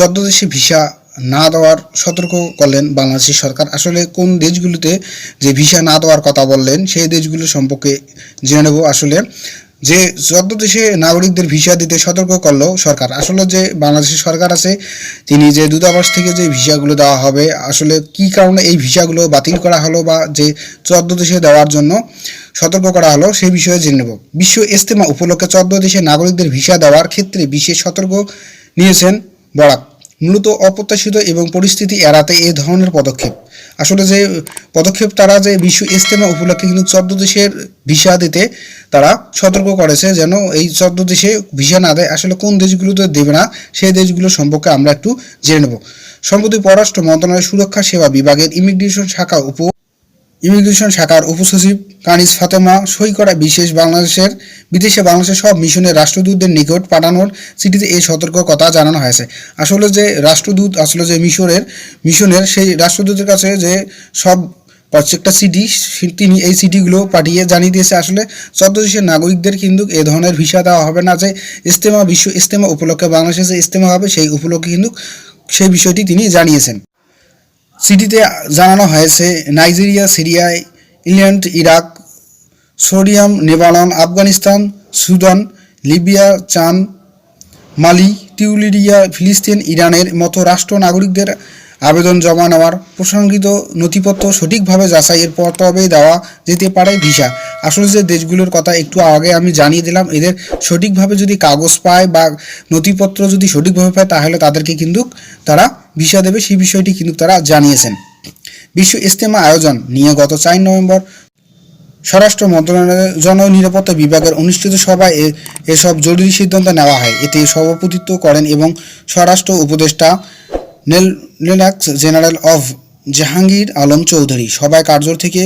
চোদ্দ দেশে ভিসা না দেওয়ার সতর্ক করলেন বাংলাদেশের সরকার। আসলে কোন দেশগুলোতে যে ভিসা না দেওয়ার কথা বললেন, সেই দেশগুলো সম্পর্কে জেনে নেব। আসলে যে চোদ্দ দেশে নাগরিকদের ভিসা দিতে সতর্ক করল সরকার। আসলে যে বাংলাদেশের সরকার আছে, তিনি যে দূতাবাস থেকে যে ভিসাগুলো দেওয়া হবে, আসলে কি কারণে এই ভিসাগুলো বাতিল করা হলো বা যে চোদ্দ দেশে দেওয়ার জন্য সতর্ক করা হলো সেই বিষয়ে জেনে নেব। বিশ্ব ইস্তেমা উপলক্ষে চোদ্দ দেশে নাগরিকদের ভিসা দেওয়ার ক্ষেত্রে বিশেষ সতর্ক নিয়েছেন বরাক। মূলত অপ্রত্যাশিত এবং পরিস্থিতি এড়াতে এ ধরনের পদক্ষেপ। আসলে যে পদক্ষেপ তারা যে বিশ্ব ইস্তেমা উপলক্ষে কিন্তু চোদ্দ দেশের ভিসা দিতে তারা সতর্ক করেছে যেন এই চোদ্দ দেশে ভিসা না দেয়। আসলে কোন দেশগুলোতে দেবে না, সেই দেশগুলো সম্পর্কে আমরা একটু জেনে নেব। সম্প্রতি পররাষ্ট্র মন্ত্রণালয়ের সুরক্ষা সেবা বিভাগের ইমিগ্রেশন শাখা উপ ইমিগ্রেশন শাখার উপসচিব কানিজ ফাতেমা সই করা বিশেষ বাংলাদেশের, বিদেশে বাংলাদেশের সব মিশনের রাষ্ট্রদূতদের নিকট পাঠানোর চিঠিতে এই সতর্কতা জানানো হয়েছে। আসলে যে রাষ্ট্রদূত, আসলে যে মিশরের, মিশনের সেই রাষ্ট্রদূতের কাছে যে সব প্রত্যেকটা সিটি তিনি এই সিটিগুলো পাঠিয়ে জানিয়ে দিয়েছে আসলে চোদ্দ দেশের নাগরিকদের কিন্তু এ ধরনের ভিসা দেওয়া হবে না যে ইস্তেমা বিশ্ব ইস্তেমা উপলক্ষে বাংলাদেশে যে ইস্তেমা হবে, সেই উপলক্ষে কিন্তু সেই বিষয়টি তিনি জানিয়েছেন। সিটিতে জানানো হয়েছে, নাইজেরিয়া, সিরিয়ায়, ইংল্যান্ড, ইরাক, সোডিয়াম, নেবালন, আফগানিস্তান, সুদান, লিবিয়া, চান, মালি, টিউলিরিয়া, ফিলিস্তিন, ইরানের মতো রাষ্ট্র নাগরিকদের আবেদন জমা নেওয়ার প্রসঙ্গিত নথিপত্র সঠিকভাবে যাচাইয়ের পর তবে দেওয়া যেতে পারে ভিসা। আসলে যে দেশগুলোর কথা একটু আগে আমি জানিয়ে দিলাম, এদের সঠিকভাবে যদি কাগজ পায় বা নথিপত্র যদি সঠিকভাবে পায়, তাহলে তাদেরকে কিন্তু তারা ভিসা দেবে। সেই বিষয়টি কিন্তু তারা জানিয়েছেন। বিশ্ব ইস্তেমা আয়োজন নিয়ে গত চার নভেম্বর স্বরাষ্ট্র মন্ত্রণালয়ের জননিরাপত্তা বিভাগের অনুষ্ঠিত সভায় এসব জরুরি সিদ্ধান্ত নেওয়া হয়। এতে সভাপতিত্ব করেন এবং স্বরাষ্ট্র উপদেষ্টা নেল নেলাক্স জেনারেল অফ জাহাঙ্গীর আলম চৌধুরী। সভায় কার্যর থেকে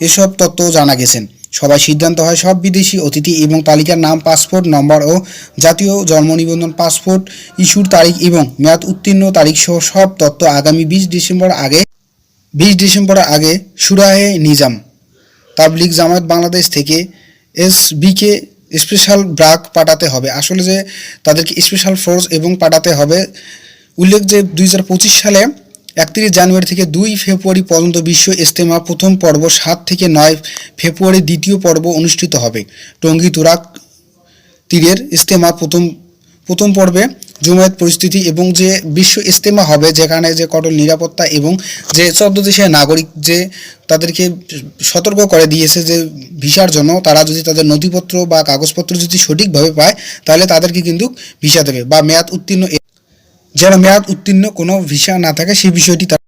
এসব তত্ত্ব জানা গেছেন। সবাই সিদ্ধান্ত হয় সব বিদেশি অতিথি এবং তালিকার নাম, পাসপোর্ট, নম্বর ও জাতীয় জন্ম নিবন্ধন, পাসপোর্ট ইস্যুর তারিখ এবং মেয়াদ উত্তীর্ণ তারিখ সহ সব তথ্য আগামী বিশ ডিসেম্বর আগে, বিশ ডিসেম্বরের আগে সুরাহে নিজাম। তাবলিগ জামায়াত বাংলাদেশ থেকে এসবিকে স্পেশাল ব্রাক পাঠাতে হবে। আসলে যে তাদেরকে স্পেশাল ফোর্স এবং পাঠাতে হবে, উল্লেখ যে দুই হাজার পঁচিশ সালে একত্রিশ জানুয়ারি থেকে দুই ফেব্রুয়ারি পর্যন্ত বিশ্ব ইস্তেমা প্রথম পর্ব সাত থেকে নয় ফেব্রুয়ারি দ্বিতীয় পর্ব অনুষ্ঠিত হবে। টঙ্গী তুরাক তীরের ইস্তেমা প্রথম প্রথম পর্বে জমায়েত পরিস্থিতি এবং যে বিশ্ব ইজতেমা হবে, যেখানে যে কঠোর নিরাপত্তা এবং যে চোদ্দ দেশের নাগরিক যে তাদেরকে সতর্ক করে দিয়েছে যে ভিসার জন্য, তারা যদি তাদের নথিপত্র বা কাগজপত্র যদি সঠিকভাবে পায়, তাহলে তাদেরকে কিন্তু ভিসা দেবে বা মেয়াদ উত্তীর্ণ যেন মেয়াদ উত্তীর্ণ কোনো ভিসা না থাকে সেই বিষয়টি তারা